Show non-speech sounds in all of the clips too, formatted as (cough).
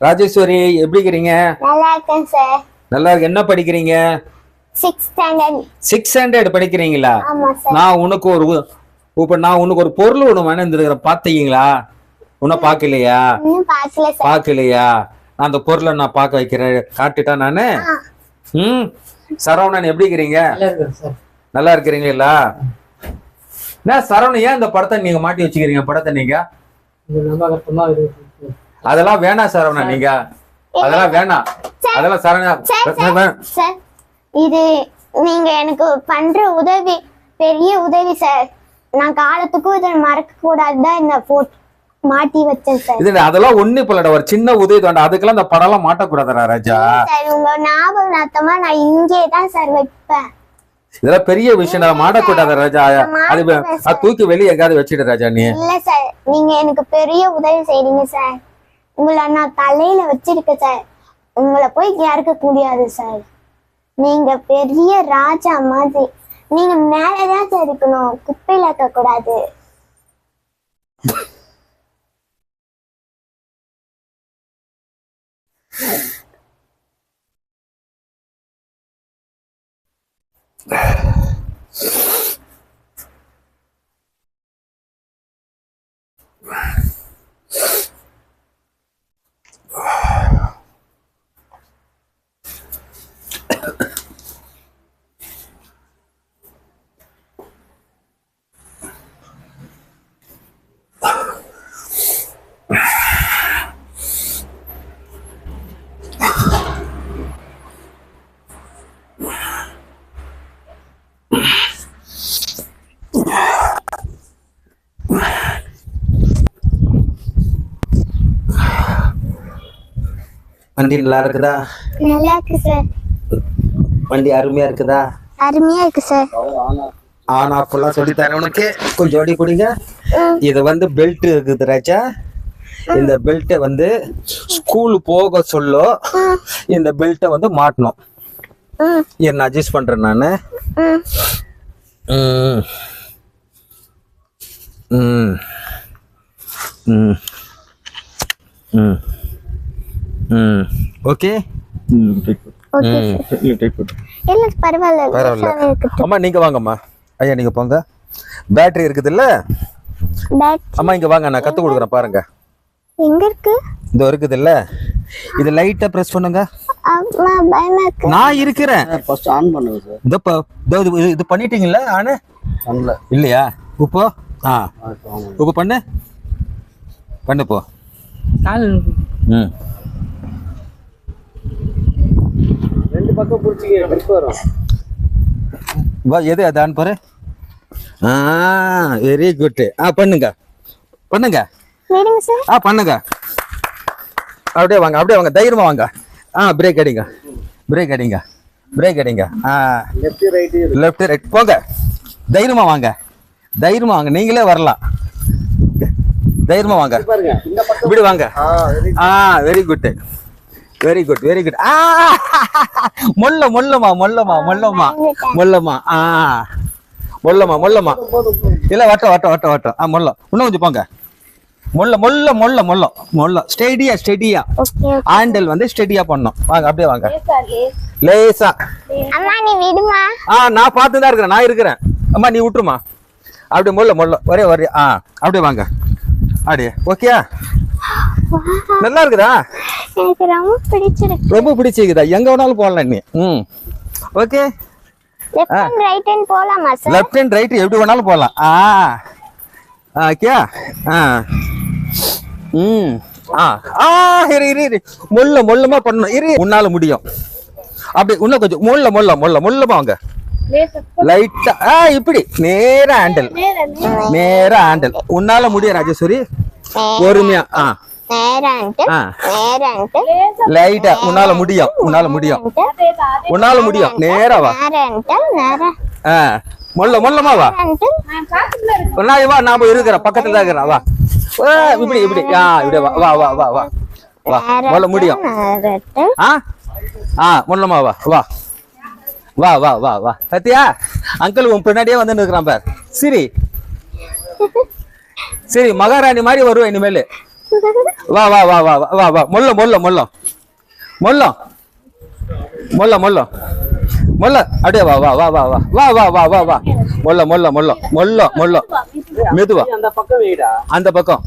ராஜேஸ்வரி எப்படி இருக்கிறீங்க? நல்லா இருக்கேன் சார் நல்லா இருக்கு. என்ன படிக்கிறீங்க? சிக்ஸ் ஸ்டாண்டர்ட் ஸ்டாண்டர்ட் படிக்கிறீங்களா? ஆமா சார் நான் உனக்கு ஒரு இப்ப நான் உனக்கு ஒரு பொருள் ஒண்ணு வேணுந்திருக்கிறேன் பாத்தீங்களா? உன்ன பாக்கலையா இன்னும் பார்க்கல சார் பாக்கலையா நான் அந்த பொருளை நான் பார்க்க வைக்கிறேன். காட்டுட்டா நானு. ம். சரவணன் எப்படி இருக்கிறீங்க? நல்லா இருக்கேன் சார் நல்லா இருக்கிறீங்களா? என்ன சரவணன் ஏன் இந்த படத்தை நீங்க மாட்டி வச்சுக்கிறீங்க? படத்தை நீங்க? அதெல்லாம் வேணாம் சரவணன் நீங்க. அதெல்லாம் வேணாம். அதெல்லாம் சரவணன் சார் சார் சார் இது நீங்க எனக்கு பண்ற உதவி பெரிய உதவி சார். நான் காலத்துக்கும் இதை மறக்க கூடாதுதான் இந்த போட் மாட்டி வச்சேன் சார். இது அதெல்லாம் ஒண்ணு இப்ப ஒரு சின்ன உதவி தாண்டா அதுக்கெல்லாம் இந்த படம் எல்லாம் மாட்டக்கூடாதுடா ராஜா. சார் உங்க ஞாபகத்தமா நான் இங்கே தான் சார் வைப்பேன். இதெல்லாம் பெரிய விஷயம் நான் மாட்டக்கூடாது ராஜா. அது அது தூக்கி வெளியே எங்காவது வச்சிடு ராஜா நீ. இல்ல சார் நீங்க எனக்கு பெரிய உதவி செய்றீங்க சார். உங்களை நான் தலையில வச்சிருக்கேன் சார் உங்களை போய் யாருக்க முடியாது சார் நீங்க பெரிய ராஜா மாதிரி. நீங்க மேலதான் சார் இருக்கணும். குப்பையில இருக்க கூடாது (laughs) வண்டி நல்லா இருக்குதா? நல்லா இருக்கு சார். வண்டி அருமையா இருக்குதா? அருமையா இருக்கு சார். ஆனா அப்பெல்லாம் சொல்லி தரேன் உனக்கு. கொஞ்சம் ஓடி குடிங்க இது வந்து பெல்ட் இருக்குது ராஜா. இந்த பெல்ட்டை வந்து ஸ்கூல் போக சொல்ல இந்த பெல்ட்டை வந்து மாட்டணும். என்ன அட்ஜஸ்ட் பண்றேன் நான்? ம். ம். ம். ம். ஓகே ஓகே இல்ல பரவாயில்ல. பரவாயில்ல. அம்மா நீங்க வாங்கம்மா. ஐயா நீங்க போங்க. பேட்டரி இருக்குதுல்ல? பேட் அம்மா இங்க வாங்க. நான் கத்து கொடுக்குறேன் பாருங்க. எங்க இருக்கு? இதோ இருக்குதுல்ல? இது லைட்டா பிரஸ் பண்ணுங்க. நான் இருக்கிறேன். ஃபர்ஸ்ட் ஆன் பண்ணுங்க சார் இதோ ப- இதோ இது- பண்ணிட்டீங்கல்ல ஆனு? பண்ணல. இல்லையா? இப்போ ஆ. இப்போ பண்ணு. பண்ணு போ. கால். ம். வரும். வா எது அது பாரு. ஆ வெரி குட் ஆ பண்ணுங்க. பண்ணுங்க. ஆ பண்ணுங்க. அப்படியே வாங்க அப்படியே வாங்க தைரியமா வாங்க. ஆ பிரேக் அடிங்க. பிரேக் அடிங்க. பிரேக் அடிங்க. ஆ லெஃப்ட் ரைட்டு லெஃப்ட் ரைட் போங்க. தைரியமா வாங்க. தைரியமா வாங்க. நீங்களே வரலாம். தைரியமா வாங்க. பாருங்க இந்த பக்கம். இப்படி வாங்க. ஆ very ah very good very good very good ஆ மொல்ல மொல்லமா மொல்லமா மொல்லமா மொல்லமா ஆ மொல்லமா மொல்லமா இல்ல வட்டம் வட்டம் வட்டம் வட்டம். ஆ மொல்லம். இன்னும் கொஞ்சம் போங்க. மொல்ல மொல்ல மொல்ல மொல்லம். மொல்ல. ஸ்டெடியா ஸ்டெடியா. ஆண்டல் வந்து ஸ்டெடியா பண்ணணும். வாங்க அப்படியே வாங்க. லேசா. அம்மா நீ விடுமா? ஆ நான் பார்த்து தான் இருக்கிறேன். நான் இருக்கிறேன். அம்மா நீ விட்டுருமா? அப்படியே மொல்ல மொல்ல. ஒரே ஒரே. ஆ அப்படியே வாங்க. அப்படியே. ஓகேயா? நல்லா இருக்குதா? எனக்கு ரொம்ப பிடிச்சிருக்கு. ரொம்ப பிடிச்சிக்குதா எங்க வேணாலும் போடலாம் நீ ம். Okay. Left and right and போலாமா சார் லெஃப்ட் அண்ட் ரைட் எப்படி வேணாலும் போகலாம் ஆ. ஓகே ஆ. ம். ஆ. ஆ இரு இரு இரு. மொல்ல மொல்லமா பண்ணணும். இரு. உன்னால முடியும். அப்படி இன்னும் கொஞ்சம் மொல்ல மொல்ல மொல்ல மொல்லமா வாங்க. லைட்டா இப்படி. நேரா ஹேண்டில் நேரா ஹேண்டில் உன்னால முடியும் ராஜேஸ்வரி. பொறுமையா ஆ. லைட்டா உன்னால முடியும் உன்னால முடியும். உன்னால முடியும் நேரா வா. மொல்ல மொல்லமா வா. நான் வா நான் போய் இருக்கிறேன் பக்கத்துல தான் இருக்கிறேன் வா. இப்படி இப்படி ஆ இப்படி வா வா வா வா வா. வா மொல்ல முடியும். ஆ? ஆ மொல்லமா வா வா. வா வா வா வா. சத்தியா அங்கிள் உன் பின்னாடியே வந்து நிற்கிறான் பார். சரி. சரி மகாராணி மாதிரி வருவேன் இனிமேல் வா வா வா வா வா, வா வா மொல்ல மொல்ல மொல்லம் மொல்லம் மொல்ல மொல்லம் மொல்ல அப்படியே வா வா வா வா வா வா வா வா வா வா மொல்ல மொல்ல மொல்லம் மொல்ல மொல்லம் மெதுவா அந்த பக்கம் வைடா அந்த பக்கம்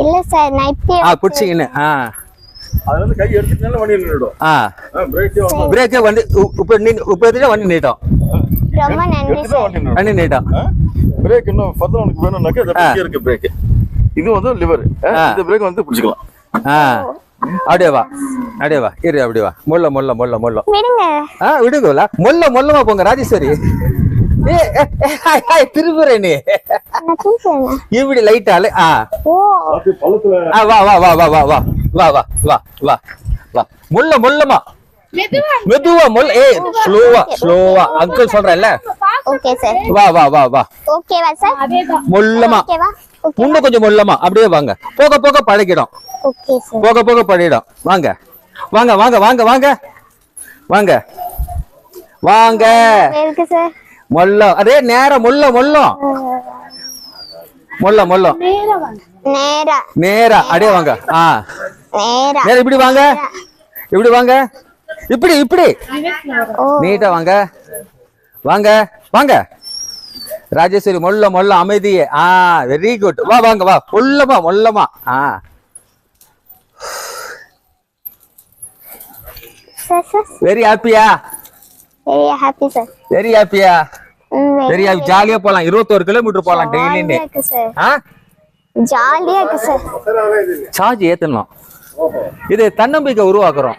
இல்ல சார் நைட்டே ஆ பிடிச்சிங்கன்னு ஆ இருந்து கை எடுத்துட்டாலும் வண்டி நின்றுடும் ஆ பிரேக்கே வந்து இப்ப நீ இப்ப எடுத்துட்டா வண்டி நீட்டம் ரொம்ப நன்றி வண்டி நீட்டம் பிரேக் இன்னும் ஃபர்தர் உனக்கு வேணும்னாக்கா பிரேக் இருக்கு பிரேக் இது வந்து லிவர் இந்த பிரேக் வந்து பிடிச்சிக்கலாம். ஆ. அப்படியே வா. அப்படியே வா. இரு அப்படியே வா. மொல்ல மொல்ல மொல்ல மொல்லம் விடுங்க. ஆ விடுங்கல. மொல்ல மொல்லமா போங்க ராஜேஸ்வரி. ஏ ஏ, ஏ, ஹாய், ஹாய், திரும்புறே நீ. நான் தூக்குறேன் இப்படி லைட்டால ஆ, வா வா வா வா வா வா வா. வா வா வா வா. முள்ள முள்ளமா மெதுவா முள்ள ஏ ஸ்லோவா ஸ்லோவா அங்கிள் சொல்றேன்ல. Okay sir. வா வா வா வா. ஓகேவா சார். ஓகே இன்னும் கொஞ்சம் முள்ளமா அப்படியே வாங்க. போக போக பழகிடும். Okay sir. போக போக பழகிடும். வாங்க. வாங்க வாங்க வாங்க வாங்க. வாங்க. வாங்க. மொல்லம் அதே நேரம் முள்ள முள்ளம் முள்ள முள்ளம் நேரா நேரா. அப்படியே வாங்க. ஆ. நேரா. நேரா இப்படி வாங்க. இப்படி வாங்க. இப்படி இப்படி. நீட்டா வாங்க. வாங்க வாங்க. ராஜேஸ்வரி மொல்ல மொல்ல அமைதியே. ஆ வெரி குட் வா வாங்க வா. மொல்லமா மொல்லமா. ஆ. வெரி ஹாப்பியா வெரி ஹாப்பி சார் வெரி ஹாப்பியா வெரி ஹாப்பி ஜாலியா போலாம். இருபத்தோரு கிலோமீட்டர் போலாம் ஆ? ஜாலியா இருக்கு சார் சார்ஜ் ஏத்தணும். இது தன்னம்பிக்கை உருவாக்குறோம்.